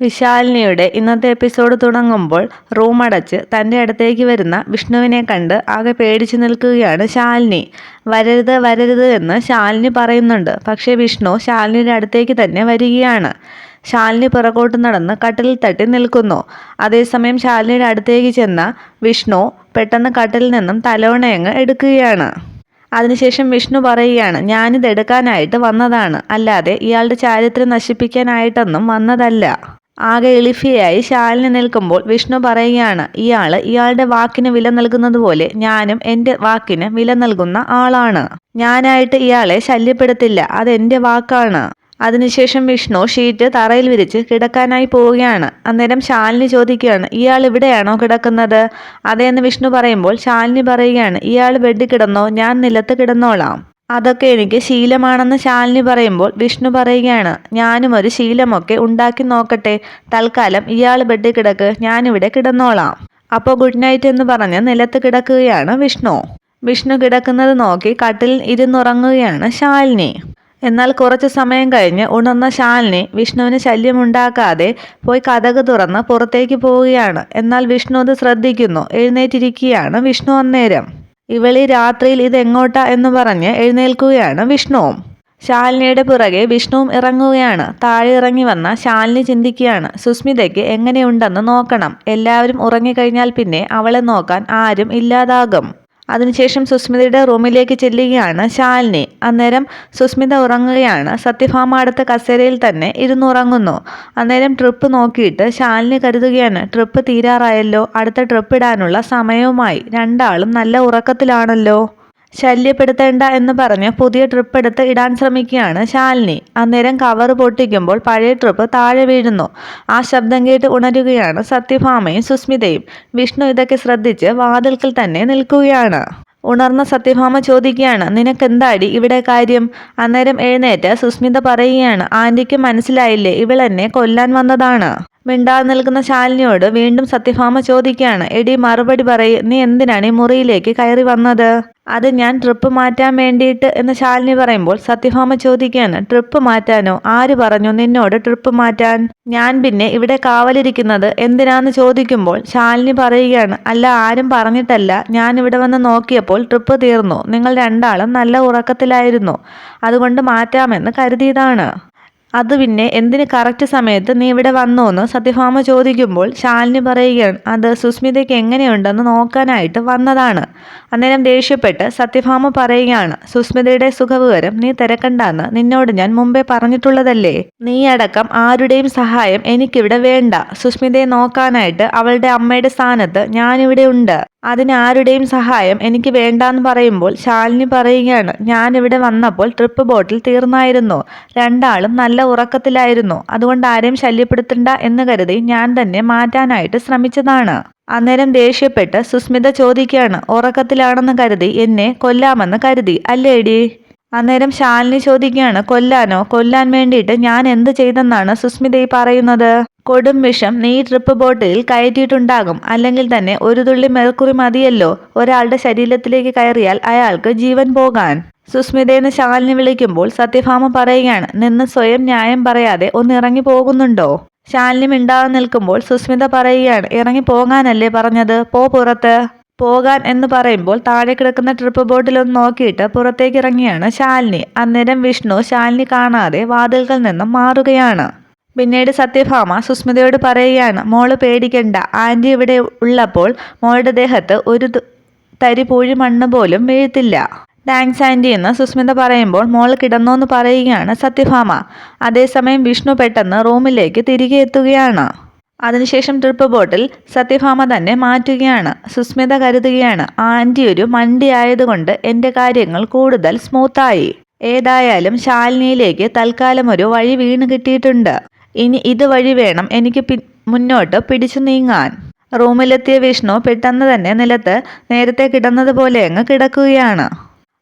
വിശാലിനിയുടെ ഇന്നത്തെ എപ്പിസോഡ് തുടങ്ങുമ്പോൾ റൂം അടച്ച് തന്റെ അടുത്തേക്ക് വരുന്ന വിഷ്ണുവിനെ കണ്ട് ആകെ പേടിച്ചു നിൽക്കുകയാണ് ശാലിനി. വരരുത് വരരുത് എന്ന് ശാലിനി പറയുന്നുണ്ട്. പക്ഷേ വിഷ്ണു ശാലിനിയുടെ അടുത്തേക്ക് തന്നെ വരികയാണ്. ശാലിനി പുറകോട്ട് നടന്ന് കട്ടിലിൽ തട്ടി നിൽക്കുന്നു. അതേസമയം ശാലിനിയുടെ അടുത്തേക്ക് ചെന്ന വിഷ്ണു പെട്ടെന്ന് കട്ടിലിൽ നിന്നും തലോണയങ്ങ് എടുക്കുകയാണ്. അതിനുശേഷം വിഷ്ണു പറയുകയാണ് ഞാനിത് എടുക്കാനായിട്ട് വന്നതാണ്. അല്ലാതെ ഇയാളുടെ ചാരിത്രം നശിപ്പിക്കാനായിട്ടൊന്നും വന്നതല്ല. ആകെ എളിഫിയായി ശാലിനി നിൽക്കുമ്പോൾ വിഷ്ണു പറയുകയാണ് ഇയാൾ ഇയാളുടെ വാക്കിന് വില നൽകുന്നത് പോലെ ഞാനും എന്റെ വാക്കിന് വില നൽകുന്ന ആളാണ്. ഞാനായിട്ട് ഇയാളെ ശല്യപ്പെടുത്തില്ല അതെന്റെ വാക്കാണ്. അതിനുശേഷം വിഷ്ണു ഷീറ്റ് തറയിൽ വിരിച്ച് കിടക്കാനായി പോവുകയാണ്. അന്നേരം ശാലിനി ചോദിക്കുകയാണ് ഇയാൾ ഇവിടെയാണോ കിടക്കുന്നത്? അതേന്ന് വിഷ്ണു പറയുമ്പോൾ ശാലിനി പറയുകയാണ് ഇയാൾ ബെഡിൽ കിടന്നോ ഞാൻ നിലത്ത് കിടന്നോളാം. അതൊക്കെ എനിക്ക് ശീലമാണെന്ന് ശാലിനി പറയുമ്പോൾ വിഷ്ണു പറയുകയാണ് ഞാനും ഒരു ശീലമൊക്കെ ഉണ്ടാക്കി നോക്കട്ടെ. തൽക്കാലം ഇയാൾ ബെഡിൽ കിടക്ക്. ഞാനിവിടെ കിടന്നോളാം. അപ്പോൾ ഗുഡ് നൈറ്റ് എന്ന് പറഞ്ഞ് നിലത്ത് കിടക്കുകയാണ് വിഷ്ണു. വിഷ്ണു കിടക്കുന്നത് നോക്കി കട്ടിൽ ഇരുന്നുറങ്ങുകയാണ് ശാലിനി. എന്നാൽ കുറച്ച് സമയം കഴിഞ്ഞ് ഉണർന്ന ശാലിനി വിഷ്ണുവിന് ശല്യമുണ്ടാക്കാതെ പോയി കഥക് തുറന്ന് പുറത്തേക്ക് പോവുകയാണ്. എന്നാൽ വിഷ്ണു അത് ശ്രദ്ധിക്കുന്നു. എഴുന്നേറ്റിരിക്കുകയാണ് വിഷ്ണു അന്നേരം. ഇവളി രാത്രിയിൽ ഇതെങ്ങോട്ടാ എന്ന് പറഞ്ഞ് എഴുന്നേൽക്കുകയാണ് വിഷ്ണുവും ശാലിനിയുടെ പുറകെ വിഷ്ണുവും ഇറങ്ങുകയാണ്. താഴെ ഇറങ്ങി വന്ന ശാലിനി ചിന്തിക്കുകയാണ് സുസ്മിതയ്ക്ക് എങ്ങനെയുണ്ടെന്ന് നോക്കണം. എല്ലാവരും ഉറങ്ങിക്കഴിഞ്ഞാൽ പിന്നെ അവളെ നോക്കാൻ ആരും ഇല്ലാതാകും. അതിനുശേഷം സുസ്മിതയുടെ റൂമിലേക്ക് ചെല്ലുകയാണ് ശാലിനി. അന്നേരം സുസ്മിത ഉറങ്ങുകയാണ്. സത്യഭാമ അടുത്ത കസേരയിൽ തന്നെ ഇരുന്നുറങ്ങുന്നു. അന്നേരം ട്രിപ്പ് നോക്കിയിട്ട് ശാലിനി കരുതുകയാണ് ട്രിപ്പ് തീരാറായല്ലോ. അടുത്ത ട്രിപ്പ് ഇടാനുള്ള സമയവുമായി. രണ്ടാളും നല്ല ഉറക്കത്തിലാണല്ലോ. ശല്യപ്പെടുത്തേണ്ട എന്ന് പറഞ്ഞ് പുതിയ ട്രിപ്പ് എടുത്ത് ഇടാൻ ശ്രമിക്കുകയാണ് ശാലിനി. അന്നേരം കവർ പൊട്ടിക്കുമ്പോൾ പഴയ ട്രിപ്പ് താഴെ വീഴുന്നു. ആ ശബ്ദം കേട്ട് ഉണരുകയാണ് സത്യഭാമയും സുസ്മിതയും. വിഷ്ണു ഇതൊക്കെ ശ്രദ്ധിച്ച് വാതിൽക്കൽ തന്നെ നിൽക്കുകയാണ്. ഉണർന്ന സത്യഭാമ ചോദിക്കുകയാണ് നിനക്കെന്താടി ഇവിടെ കാര്യം? അന്നേരം എഴുന്നേറ്റ് സുസ്മിത പറയുകയാണ് ആന്റിക്ക് മനസ്സിലായില്ലേ ഇവൾ എന്നെ കൊല്ലാൻ വന്നതാണ്. മിണ്ടാതെ നിൽക്കുന്ന ശാലിനിയോട് വീണ്ടും സത്യഭാമ ചോദിക്കുകയാണ് എടി മറുപടി പറയും നീ എന്തിനാണ് ഈ മുറിയിലേക്ക് കയറി വന്നത്? അത് ഞാൻ ട്രിപ്പ് മാറ്റാൻ വേണ്ടിയിട്ട് എന്ന് ശാലിനി പറയുമ്പോൾ സത്യഭാമ ചോദിക്കുകയാണ് ട്രിപ്പ് മാറ്റാനോ? ആര് പറഞ്ഞു നിന്നോട് ട്രിപ്പ് മാറ്റാൻ? ഞാൻ പിന്നെ ഇവിടെ കാവലിരിക്കുന്നത് എന്തിനാന്ന് ചോദിക്കുമ്പോൾ ശാലിനി പറയുകയാണ് അല്ല ആരും പറഞ്ഞിട്ടല്ല. ഞാൻ ഇവിടെ വന്ന് നോക്കിയപ്പോൾ ട്രിപ്പ് തീർന്നു. നിങ്ങൾ രണ്ടാളും നല്ല ഉറക്കത്തിലായിരുന്നു. അതുകൊണ്ട് മാറ്റാമെന്ന് കരുതിയതാണ്. അത് പിന്നെ എന്തിന് കറക്റ്റ് സമയത്ത് നീ ഇവിടെ വന്നോന്ന് സത്യഭാമ ചോദിക്കുമ്പോൾ ശാലിനി പറയുകയാണ് അത് സുസ്മിതയ്ക്ക് എങ്ങനെയുണ്ടെന്ന് നോക്കാനായിട്ട് വന്നതാണ്. അന്നേരം ദേഷ്യപ്പെട്ട് സത്യഭാമ പറയുകയാണ് സുസ്മിതയുടെ സുഖവിവരം നീ തിരക്കണ്ടെന്ന് നിന്നോട് ഞാൻ മുമ്പേ പറഞ്ഞിട്ടുള്ളതല്ലേ? നീ അടക്കം ആരുടെയും സഹായം എനിക്കിവിടെ വേണ്ട. സുസ്മിതയെ നോക്കാനായിട്ട് അവളുടെ അമ്മയുടെ സ്ഥാനത്ത് ഞാനിവിടെ ഉണ്ട്. അതിന് ആരുടെയും സഹായം എനിക്ക് വേണ്ടാന്ന് പറയുമ്പോൾ ശാലിനി പറയുകയാണ് ഞാനിവിടെ വന്നപ്പോൾ ട്രിപ്പ് ബോട്ടിൽ തീർന്നായിരുന്നു. രണ്ടാളും നല്ല ഉറക്കത്തിലായിരുന്നു. അതുകൊണ്ട് ആരെയും ശല്യപ്പെടുത്തണ്ട എന്ന് കരുതി ഞാൻ തന്നെ മാറ്റാനായിട്ട് ശ്രമിച്ചതാണ്. അന്നേരം ദേഷ്യപ്പെട്ട് സുസ്മിത ചോദിക്കുകയാണ് ഉറക്കത്തിലാണെന്ന് കരുതി എന്നെ കൊല്ലാമെന്ന് കരുതി അല്ലേടി? അന്നേരം ശാലിനി ചോദിക്കുകയാണ് കൊല്ലാനോ? കൊല്ലാൻ വേണ്ടിയിട്ട് ഞാൻ എന്ത് ചെയ്തെന്നാണ് സുസ്മിത ഈ പറയുന്നത്? കൊടും വിഷം നീ ട്രിപ്പ് ബോട്ടിൽ കയറ്റിയിട്ടുണ്ടാകും. അല്ലെങ്കിൽ തന്നെ ഒരു തുള്ളി മെർക്കുറി മതിയല്ലോ. ഒരാളുടെ ശരീരത്തിലേക്ക് കയറിയാൽ അയാൾക്ക് ജീവൻ പോകാൻ. സുസ്മിതയെന്ന് ശാലിനി വിളിക്കുമ്പോൾ സത്യഭാമ പറയുകയാണ് നിന്ന് സ്വയം ന്യായം പറയാതെ ഒന്ന് ഇറങ്ങി പോകുന്നുണ്ടോ? ശാലിനി മിണ്ടാതെ നിൽക്കുമ്പോൾ സുസ്മിത പറയുകയാണ് ഇറങ്ങി പോകാനല്ലേ പറഞ്ഞത്? പോ പുറത്ത്. പോകാൻ എന്ന് പറയുമ്പോൾ താഴെ കിടക്കുന്ന ട്രിപ്പ് ബോട്ടിൽ ഒന്ന് നോക്കിയിട്ട് പുറത്തേക്ക് ഇറങ്ങിയാണ് ശാലിനി. അന്നേരം വിഷ്ണു ശാലിനി കാണാതെ വാതിൽക്കൽ നിന്നും മാറുകയാണ്. പിന്നീട് സത്യഭാമ സുസ്മിതയോട് പറയുകയാണ് മോൾ പേടിക്കണ്ട. ആന്റി ഇവിടെ ഉള്ളപ്പോൾ മോളുടെ ദേഹത്ത് ഒരു തരി പൂഴി മണ്ണ് പോലും വീഴത്തില്ല. താങ്ക്സ് ആന്റി എന്ന് സുസ്മിത പറയുമ്പോൾ മോൾ കിടന്നോന്ന് പറയുകയാണ് സത്യഭാമ. അതേസമയം വിഷ്ണു പെട്ടെന്ന് റൂമിലേക്ക് തിരികെ എത്തുകയാണ്. അതിനുശേഷം ട്രിപ്പ് ബോട്ടിൽ സത്യഭാമ തന്നെ മാറ്റുകയാണ്. സുസ്മിത കരുതുകയാണ് ആന്റി ഒരു മണ്ടി ആയതുകൊണ്ട് എന്റെ കാര്യങ്ങൾ കൂടുതൽ സ്മൂത്തായി. ഏതായാലും ശാലിനിയിലേക്ക് തൽക്കാലം ഒരു വഴി വീണ് കിട്ടിയിട്ടുണ്ട്. ഇനി ഇതുവഴി വേണം എനിക്ക് മുന്നോട്ട് പിടിച്ചു നീങ്ങാൻ. റൂമിലെത്തിയ വിഷ്ണു പെട്ടെന്ന് തന്നെ നിലത്ത് നേരത്തെ കിടന്നതുപോലെ അങ്ങ് കിടക്കുകയാണ്.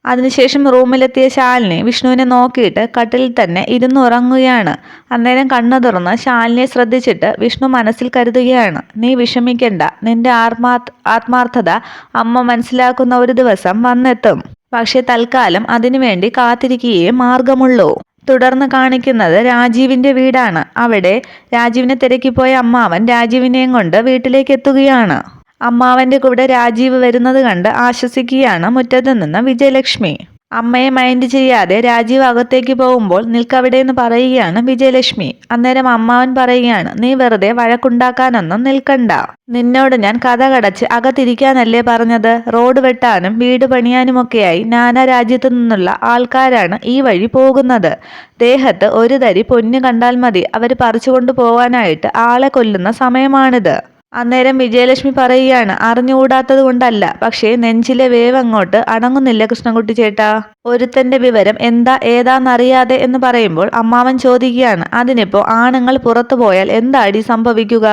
അതിനുശേഷം റൂമിലെത്തിയ ശാലിനി വിഷ്ണുവിനെ നോക്കിയിട്ട് കട്ടിലിൽ തന്നെ ഇരുന്നുറങ്ങുകയാണ്. അന്നേരം കണ്ണു തുറന്ന് ശാലിനിയെ ശ്രദ്ധിച്ചിട്ട് വിഷ്ണു മനസ്സിൽ കരുതുകയാണ് നീ വിഷമിക്കണ്ട നിന്റെ ആത്മാ ആത്മാർത്ഥത അമ്മ മനസ്സിലാക്കുന്ന ഒരു ദിവസം വന്നെത്തും. പക്ഷെ തൽക്കാലം അതിനുവേണ്ടി കാത്തിരിക്കുകയേ മാർഗമുള്ളൂ. തുടർന്ന് കാണിക്കുന്നത് രാജീവിന്റെ വീടാണ്. അവിടെ രാജീവിനെ തിരക്കിപ്പോയ അമ്മാവൻ രാജീവിനെയും കൊണ്ട് വീട്ടിലേക്ക് എത്തുകയാണ്. അമ്മാവന്റെ കൂടെ രാജീവ് വരുന്നത് കണ്ട് ആശ്വസിക്കുകയാണ് മുറ്റത്ത് നിന്ന് വിജയലക്ഷ്മി. അമ്മയെ മൈൻഡ് ചെയ്യാതെ രാജീവ് അകത്തേക്ക് പോകുമ്പോൾ നിൽക്കവിടെ എന്ന് പറയുകയാണ് വിജയലക്ഷ്മി. അന്നേരം അമ്മാവൻ പറയുകയാണ് നീ വെറുതെ വഴക്കുണ്ടാക്കാനൊന്നും നിൽക്കണ്ട. നിന്നോട് ഞാൻ കഥ കടച്ച് അകത്തിരിക്കാനല്ലേ പറഞ്ഞത്? റോഡ് വെട്ടാനും വീട് പണിയാനുമൊക്കെയായി നാനാ രാജ്യത്തു നിന്നുള്ള ആൾക്കാരാണ് ഈ വഴി പോകുന്നത്. ദേഹത്ത് ഒരു തരി പൊന്നു കണ്ടാൽ മതി. അവർ പറിച്ചുകൊണ്ടു പോവാനായിട്ട് ആളെ കൊല്ലുന്ന സമയമാണിത്. അന്നേരം വിജയലക്ഷ്മി പറയുകയാണ് അറിഞ്ഞുകൂടാത്തത് കൊണ്ടല്ല പക്ഷേ നെഞ്ചിലെ വേവ് അങ്ങോട്ട് അടങ്ങുന്നില്ല കൃഷ്ണൻകുട്ടി ചേട്ടാ. ഒരുത്തന്റെ വിവരം എന്താ ഏതാന്നറിയാതെ എന്ന് പറയുമ്പോൾ അമ്മാവൻ ചോദിക്കുകയാണ് അതിനിപ്പോ ആണുങ്ങൾ പുറത്തു പോയാൽ എന്താടി സംഭവിക്കുക?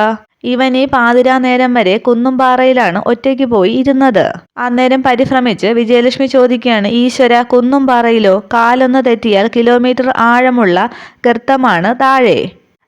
ഇവൻ ഈ പാതിരാ നേരം വരെ കുന്നുംപാറയിലാണ് ഒറ്റയ്ക്ക് പോയി ഇരുന്നത്. അന്നേരം പരിഭ്രമിച്ച് വിജയലക്ഷ്മി ചോദിക്കുകയാണ് ഈശ്വര കുന്നുംപാറയിലോ കാലൊന്ന് തെറ്റിയാൽ കിലോമീറ്റർ ആഴമുള്ള ഗർത്തമാണ് താഴെ.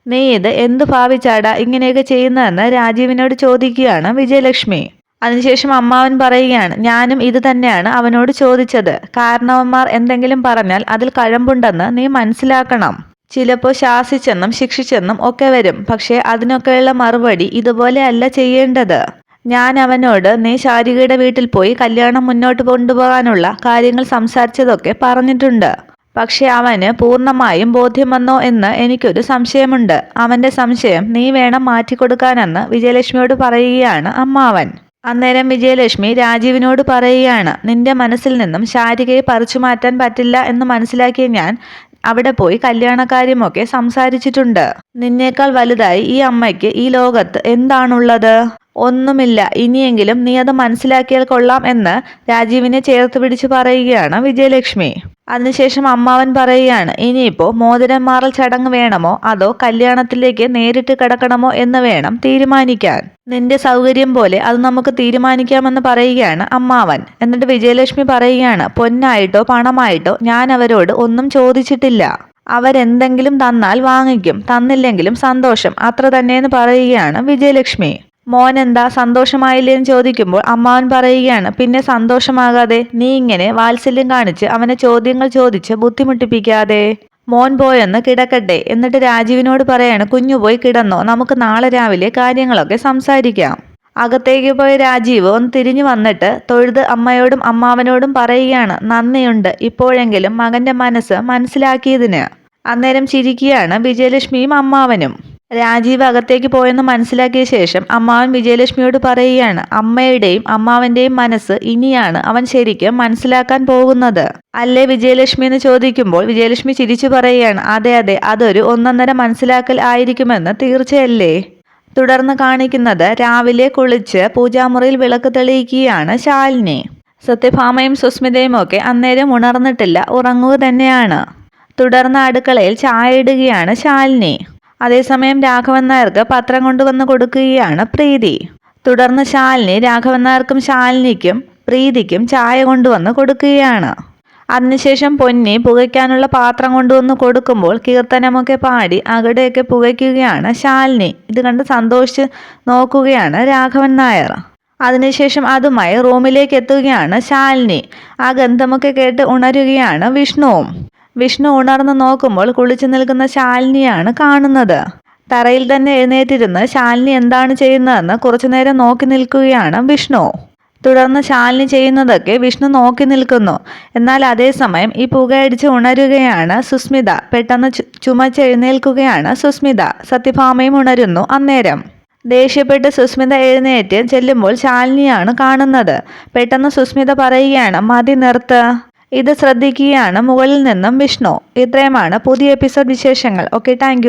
നീ ഇത് എന്തു ഭാവിച്ചാടാ ഇങ്ങനെയൊക്കെ ചെയ്യുന്നതെന്ന് രാജീവിനോട് ചോദിക്കുകയാണ് വിജയലക്ഷ്മി. അതിനുശേഷം അമ്മാവൻ പറയുകയാണ് ഞാനും ഇത് തന്നെയാണ് അവനോട് ചോദിച്ചത്. കാരണവന്മാർ എന്തെങ്കിലും പറഞ്ഞാൽ അതിൽ കഴമ്പുണ്ടെന്ന് നീ മനസ്സിലാക്കണം. ചിലപ്പോൾ ശാസിച്ചെന്നും ശിക്ഷിച്ചെന്നും ഒക്കെ വരും. പക്ഷേ അതിനൊക്കെയുള്ള മറുപടി ഇതുപോലെയല്ല ചെയ്യേണ്ടത്. ഞാൻ അവനോട് നീ ശാരികയുടെ വീട്ടിൽ പോയി കല്യാണം മുന്നോട്ട് കൊണ്ടുപോകാനുള്ള കാര്യങ്ങൾ സംസാരിച്ചതൊക്കെ പറഞ്ഞിട്ടുണ്ട്. പക്ഷെ അവന് പൂർണമായും ബോധ്യം വന്നോ എന്ന് എനിക്കൊരു സംശയമുണ്ട്. അവന്റെ സംശയം നീ വേണം മാറ്റിക്കൊടുക്കാനെന്ന് വിജയലക്ഷ്മിയോട് പറയുകയാണ് അമ്മാവൻ. അന്നേരം വിജയലക്ഷ്മി രാജീവിനോട് പറയുകയാണ് നിന്റെ മനസ്സിൽ നിന്നും ശാരികയെ പറിച്ചു മാറ്റാൻ പറ്റില്ല എന്ന് മനസ്സിലാക്കിയ ഞാൻ അവിടെ പോയി കല്യാണക്കാര്യമൊക്കെ സംസാരിച്ചിട്ടുണ്ട്. നിന്നേക്കാൾ വലുതായി ഈ അമ്മയ്ക്ക് ഈ ലോകത്ത് എന്താണുള്ളത്? ഒന്നുമില്ല. ഇനിയെങ്കിലും നീ അത് മനസ്സിലാക്കിയാൽ കൊള്ളാം എന്ന് രാജീവിനെ ചേർത്ത് പിടിച്ച് പറയുകയാണ് വിജയലക്ഷ്മി. അതിനുശേഷം അമ്മാവൻ പറയുകയാണ് ഇനിയിപ്പോ മോതിരം മാറൽ ചടങ്ങ് വേണമോ? അതോ കല്യാണത്തിലേക്ക് നേരിട്ട് കിടക്കണമോ എന്ന് വേണം തീരുമാനിക്കാൻ. നിന്റെ സൗകര്യം പോലെ അത് നമുക്ക് തീരുമാനിക്കാമെന്ന് പറയുകയാണ് അമ്മാവൻ. എന്നിട്ട് വിജയലക്ഷ്മി പറയുകയാണ് പൊന്നായിട്ടോ പണമായിട്ടോ ഞാൻ അവരോട് ഒന്നും ചോദിച്ചിട്ടില്ല. അവരെന്തെങ്കിലും തന്നാൽ വാങ്ങിക്കും. തന്നില്ലെങ്കിലും സന്തോഷം. അത്ര തന്നെയെന്ന് പറയുകയാണ് വിജയലക്ഷ്മി. മോൻ എന്താ സന്തോഷമായില്ലേന്ന് ചോദിക്കുമ്പോൾ അമ്മാവൻ പറയുകയാണ് പിന്നെ സന്തോഷമാകാതെ നീ ഇങ്ങനെ വാത്സല്യം കാണിച്ച് അവനെ ചോദ്യങ്ങൾ ചോദിച്ച് ബുദ്ധിമുട്ടിപ്പിക്കാതെ. മോൻ പോയെന്ന് കിടക്കട്ടെ എന്നിട്ട് രാജീവിനോട് പറയാണ് കുഞ്ഞു പോയി കിടന്നോ നമുക്ക് നാളെ രാവിലെ കാര്യങ്ങളൊക്കെ സംസാരിക്കാം. അകത്തേക്ക് പോയ രാജീവ് ഒന്ന് തിരിഞ്ഞു വന്നിട്ട് തൊഴുത് അമ്മയോടും അമ്മാവനോടും പറയുകയാണ് നന്ദിയുണ്ട് ഇപ്പോഴെങ്കിലും മകന്റെ മനസ്സ് മനസ്സിലാക്കിയതിന്. അന്നേരം ചിരിക്കുകയാണ് വിജയലക്ഷ്മിയും അമ്മാവനും. രാജീവ് അകത്തേക്ക് പോയെന്ന് മനസ്സിലാക്കിയ ശേഷം അമ്മാവൻ വിജയലക്ഷ്മിയോട് പറയുകയാണ് അമ്മയുടെയും അമ്മാവന്റെയും മനസ്സ് ഇനിയാണ് അവൻ ശരിക്കും മനസ്സിലാക്കാൻ പോകുന്നത്. അല്ലേ വിജയലക്ഷ്മി എന്ന് ചോദിക്കുമ്പോൾ വിജയലക്ഷ്മി ചിരിച്ചു പറയുകയാണ് അതെ അതെ അതൊരു ഒന്നൊന്നര മനസ്സിലാക്കൽ ആയിരിക്കുമെന്ന് തീർച്ചയല്ലേ? തുടർന്ന് കാണിക്കുന്നത് രാവിലെ കുളിച്ച് പൂജാമുറിയിൽ വിളക്ക് തെളിയിക്കുകയാണ് ശാലിനി. സത്യഭാമയും സുസ്മിതയും ഒക്കെ അന്നേരം ഉണർന്നിട്ടില്ല ഉറങ്ങുക തന്നെയാണ്. തുടർന്ന് അടുക്കളയിൽ ചായ ഇടുകയാണ് ശാലിനി. അതേസമയം രാഘവൻ നായർക്ക് പത്രം കൊണ്ടുവന്ന് കൊടുക്കുകയാണ് പ്രീതി. തുടർന്ന് ശാലിനി രാഘവൻ നായർക്കും ശാലിനിക്കും പ്രീതിക്കും ചായ കൊണ്ടുവന്ന് കൊടുക്കുകയാണ്. അതിനുശേഷം പൊന്നി പുകയ്ക്കാനുള്ള പാത്രം കൊണ്ടുവന്ന് കൊടുക്കുമ്പോൾ കീർത്തനമൊക്കെ പാടി അകടെയൊക്കെ പുകയ്ക്കുകയാണ് ശാലിനി. ഇത് കണ്ട് സന്തോഷിച്ച് നോക്കുകയാണ് രാഘവൻ നായർ. അതിനുശേഷം അതുമായി റൂമിലേക്ക് എത്തുകയാണ് ശാലിനി. ആ ഗന്ധമൊക്കെ കേട്ട് ഉണരുകയാണ് വിഷ്ണുവും. വിഷ്ണു ഉണർന്നു നോക്കുമ്പോൾ കുളിച്ചു നിൽക്കുന്ന ശാലിനിയാണ് കാണുന്നത്. തറയിൽ തന്നെ എഴുന്നേറ്റിരുന്ന് ശാലിനി എന്താണ് ചെയ്യുന്നതെന്ന് കുറച്ചുനേരം നോക്കി നിൽക്കുകയാണ് വിഷ്ണു. തുടർന്ന് ശാലിനി ചെയ്യുന്നതൊക്കെ വിഷ്ണു നോക്കി നിൽക്കുന്നു. എന്നാൽ അതേസമയം ഈ പുകയടിച്ച് ഉണരുകയാണ് സുസ്മിത. പെട്ടെന്ന് ചുമച്ചെഴുന്നേൽക്കുകയാണ് സുസ്മിത. സത്യഭാമയും ഉണരുന്നു അന്നേരം. ദേഷ്യപ്പെട്ട് സുസ്മിത എഴുന്നേറ്റ് ചെല്ലുമ്പോൾ ശാലിനിയാണ് കാണുന്നത്. പെട്ടെന്ന് സുസ്മിത പറയുകയാണ് മതി നിർത്ത്. ഇത് ശ്രദ്ധിക്കുകയാണ് മുകളിൽ നിന്നും വിഷ്ണു. ഇത്രയുമാണ് പുതിയ എപ്പിസോഡ് വിശേഷങ്ങൾ. Okay thank